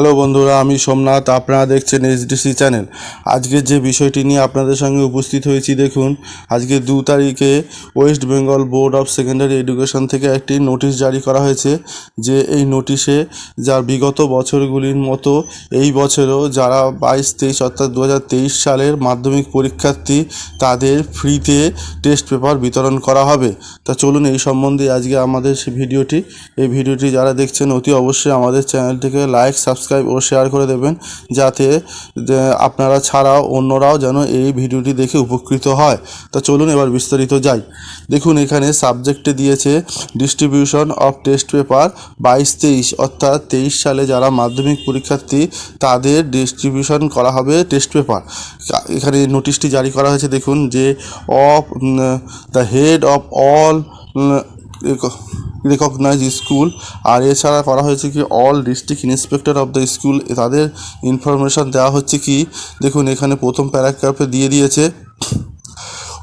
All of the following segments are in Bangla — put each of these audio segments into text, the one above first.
হ্যালো বন্ধুরা, আমি সোমনাথ, আপনারা দেখছেন এইচডিসি চ্যানেল। আজকে যে বিষয়টি নিয়ে আপনাদের সঙ্গে উপস্থিত হয়েছি, দেখুন, আজকে দু তারিখে West Bengal board of secondary education থেকে একটি নোটিশ জারি করা হয়েছে, যে এই নোটিশে যার বিগত বছরগুলির মতো, এই বছরও যারা বাইশ তেইশ অর্থাৎ দু হাজার তেইশ সালের মাধ্যমিক পরীক্ষার্থী, তাদের ফ্রিতে টেস্ট পেপার বিতরণ করা হবে। তা চলুন, এই সম্বন্ধে আজকে আমাদের ভিডিওটি। এই ভিডিওটি যারা দেখছেন, অতি অবশ্যই আমাদের চ্যানেলটিকে লাইক, সাবস্ক্রাইব ও শেয়ার করে দেবেন যাতে আপনারা ছাড়াও অন্যরাও যেন এই ভিডিওটি দেখে উপকৃত হয়। তা চলুন এবার বিস্তারিত যাই। দেখুন, এখানে সাবজেক্টে দিয়েছে ডিস্ট্রিবিউশন অফ টেস্ট পেপার বাইশ তেইশ, অর্থাৎ তেইশ সালে যারা মাধ্যমিক পরীক্ষার্থী, তাদের ডিস্ট্রিবিউশন করা হবে টেস্ট পেপার এখানে নোটিশটি জারি করা হয়েছে, দেখুন, যে of the head of all recognise school আর এছাড়া করা হয়েছে কি all district inspector of the school তাদের ইনফরমেশান দেওয়া হচ্ছে কি, দেখুন এখানে প্রথম প্যারাগ্রাফে দিয়ে দিয়েছে।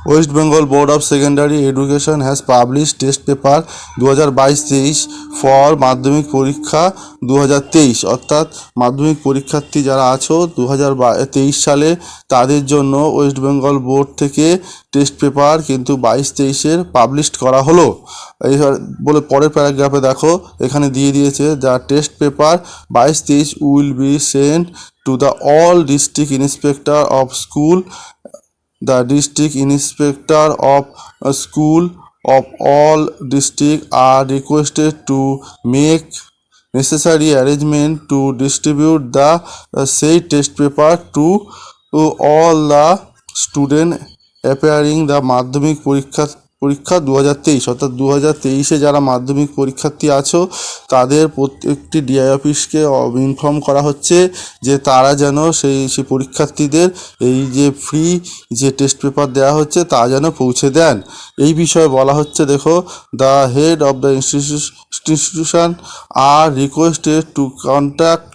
West Bengal board of secondary education has publish test paper দু হাজার বাইশ তেইশ ফর মাধ্যমিক পরীক্ষা দু হাজার তেইশ অর্থাৎ মাধ্যমিক পরীক্ষার্থী যারা আছো দু হাজার তেইশ সালে তাদের জন্য ওয়েস্ট বেঙ্গল বোর্ড থেকে টেস্ট পেপার কিন্তু বাইশ তেইশের পাবলিশড করা হলো। এই বলে পরের প্যারাগ্রাফে দেখো, এখানে দিয়ে দিয়েছে যা টেস্ট পেপার বাইশ তেইশ will be sent to the all district inspector of school the district inspector of school of all district are requested to make necessary arrangement to distribute the সেই test paper to all the student appearing the Madhyamik পরীক্ষা পরীক্ষা দু হাজার তেইশ, অর্থাৎ দু হাজার তেইশে যারা মাধ্যমিক পরীক্ষার্থী আছো, তাদের প্রত্যেকটি ডিআই অফিসকে ইনফর্ম করা হচ্ছে যে তারা যেন সেই সেই পরীক্ষার্থীদের এই যে ফ্রি যে টেস্ট পেপার দেওয়া হচ্ছে, তা যেন পৌঁছে দেন। এই বিষয়ে বলা হচ্ছে, দেখো the head of the institution are requested to contact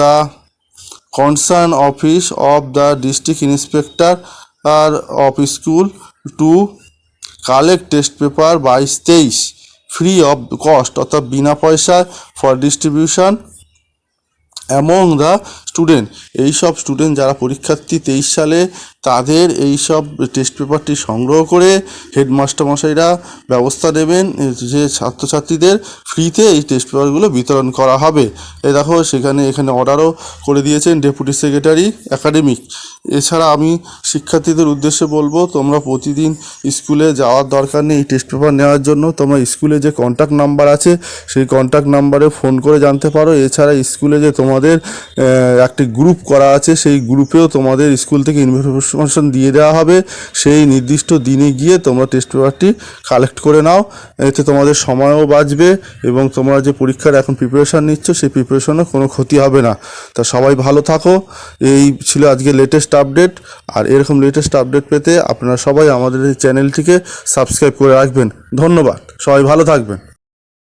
the concerned office of the district inspector of school to collect test paper বাইশ তেইশ ফ্রি অফ কস্ট অর্থাৎ বিনা পয়সায় for distribution among the student এই সব স্টুডেন্ট যারা পরীক্ষার্থী তেইশ সালে, তাদের এই সব টেস্ট পেপারটি সংগ্রহ করে হেডমাস্টার মশাইরা ব্যবস্থা নেবেন, যে ছাত্রছাত্রীদের ফ্রিতে এই টেস্ট পেপারগুলো বিতরণ করা হবে। এ দেখো, সেখানে এখানে অর্ডারও করে দিয়েছেন ডেপুটি সেক্রেটারি একাডেমিক এছাড়া আমি শিক্ষার্থীদের উদ্দেশ্যে বলব, তোমরা প্রতিদিন স্কুলে যাওয়ার দরকার নেই এই টেস্ট পেপার নেওয়ার জন্য। তোমরা স্কুলে যে কন্ট্যাক্ট নাম্বার আছে, সেই কন্ট্যাক্ট নাম্বারে ফোন করে জানতে পারো। এছাড়া স্কুলে যে তোমাদের একটি গ্রুপ করা আছে, সেই গ্রুপেও তোমাদের স্কুল থেকে ইনফরমেশন দিয়ে দেওয়া হবে। সেই নির্দিষ্ট দিনে গিয়ে তোমরা টেস্ট পেপারটি কালেক্ট করে নাও। এতে তোমাদের সময়ও বাঁচবে এবং তোমরা যে পরীক্ষার এখন প্রিপারেশান নিচ্ছ, সেই প্রিপারেশনে কোনো ক্ষতি হবে না। তা সবাই ভালো থাকো। এই ছিল আজকে লেটেস্ট আপডেট আর এরকম লেটেস্ট আপডেট পেতে আপনারা সবাই আমাদের এই চ্যানেলটিকে সাবস্ক্রাইব করে রাখবেন। ধন্যবাদ। সবাই ভালো থাকবেন।